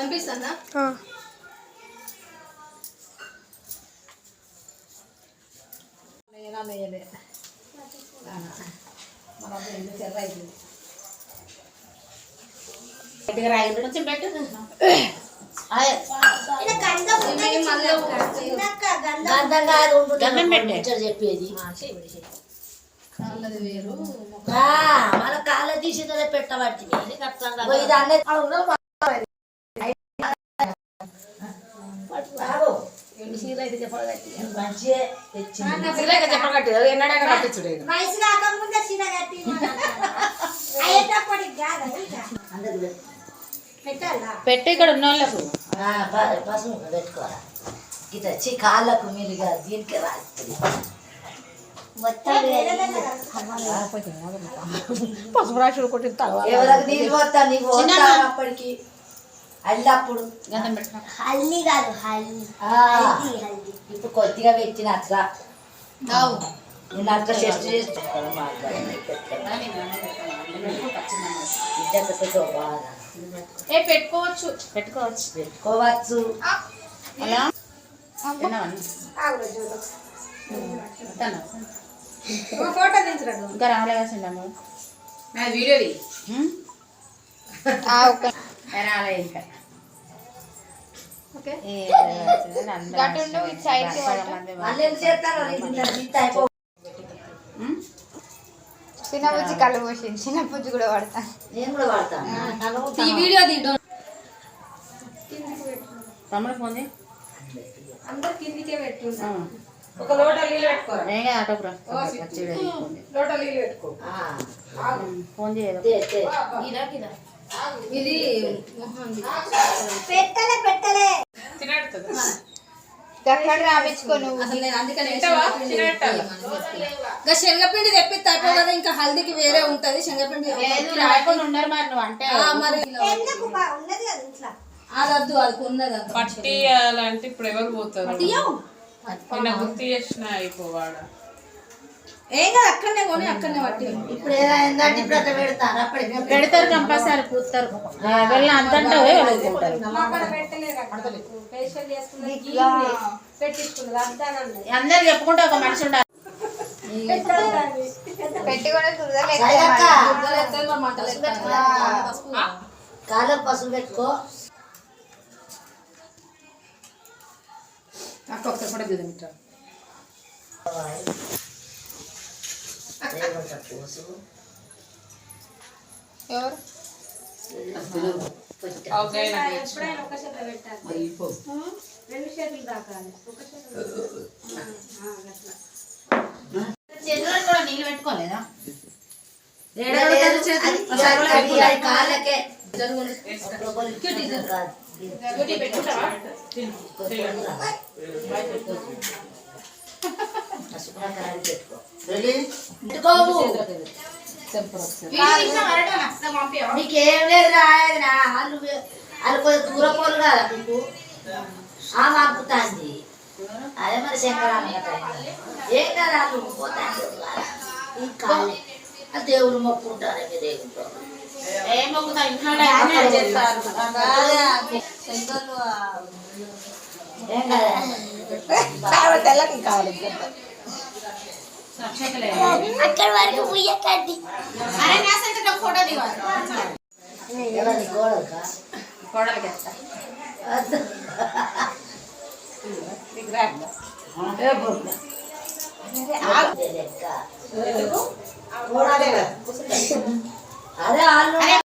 కనిపిస్తుందా. నేనా మన రెండు చెర్ర కొంచెం పెట్టు. చెప్పేది. వేరు. ఆ, మన కాళ్ళ తీసి పెట్టబట్టి పెట్టు ఇక్కడ ఉన్న వాళ్ళకు పసుపు పెట్టుకోరా. గిట వచ్చి కాళ్ళకు మీలుగా దీనికి రాస్తుంది పసుపు రాశుడు కొట్టిన తర్వాత. ఎవరికి నీళ్ళు పోతా నీకు అప్పటికి? అల్లప్పుడు. గంధం పెట్టు హల్దీ కాదు హల్దీ. ఆ, హల్దీ హల్దీ. ఇప్పుడు కొద్దిగా పెట్టిన అట్లా. నేను అట్లా టెస్ట్ చేసి ఇద్దరితో బాగా ఏ పెట్టుకోవచ్చు. పెట్టుకోవచ్చు. పెట్టుకోవచ్చు. అలా? ఫోటో దించరాడు ఇంకా వీడియోది ఆ, ఒక్క రాలే ఇంకా? చిన్న బుజ్జి కళ్ళు పోసింది చిన్న బుజ్జి కూడా పడతా నేను కూడా వాడతాను ఈ వీడియో తీయడం తమ్ముడు ఫోన్. అందరు కిందికే. ఒక లోట నీళ్ళు పెట్టుకో. లోట నీళ్ళు పెట్టుకో. చేయదు. ఇదా పెట్టలే పెట్టలే. ఇంకా శనగపిండి తెప్పిస్తే అయిపోయి కదా ఇంకా హల్దీకి వేరే ఉంటది. శనగపిండి మరి ఇంట్లో. అది ఉన్నది అంత పట్టియాలంటే ఇప్పుడు ఎవరు పోతారు? గుర్తు చేసిన అయిపోవాడ? ఏం కాదు అక్కడనే కొని అక్కడనే పట్టి. ఇప్పుడు ఏదైందంటే ఇప్పుడు అట్లా పెడతారు అప్పటికి పెడతారు కంపల్సరీ కూతారు వెళ్ళి అంతంటే అందరు చెప్పుకుంటే ఒక మనిషి ఉండాలి. పెట్టి కూడా పసుపు పెట్టుకో. అక్క ఒకసారి కూడా పోసు ఎవరు? ఎప్పుడైనా ఒక చేత పెట్టాలి. రెండు చేతులు తాకాలి ఒక చేతులు చేతులకు కూడా నీళ్ళు పెట్టుకోలేదా? అది కాళ్ళకే కాదు. నీకేం లేదు రాయదు నా వాళ్ళు వాళ్ళు కొంచెం దూరం పోలు కదా మీకు? ఆ మాపుతాంది అదే మరి శంకరాన్న ఏం కదా వాళ్ళు పోతాంది ఆ దేవుడు మొక్కుంటారు మీ దేవుడు. ఏం మొక్కుతా ఇంట్లో అన్నీ చేస్తారు? ఏం కదా. తెల్లకి కావాలి అక్కడ వరకు ఉయ్యకండి అదే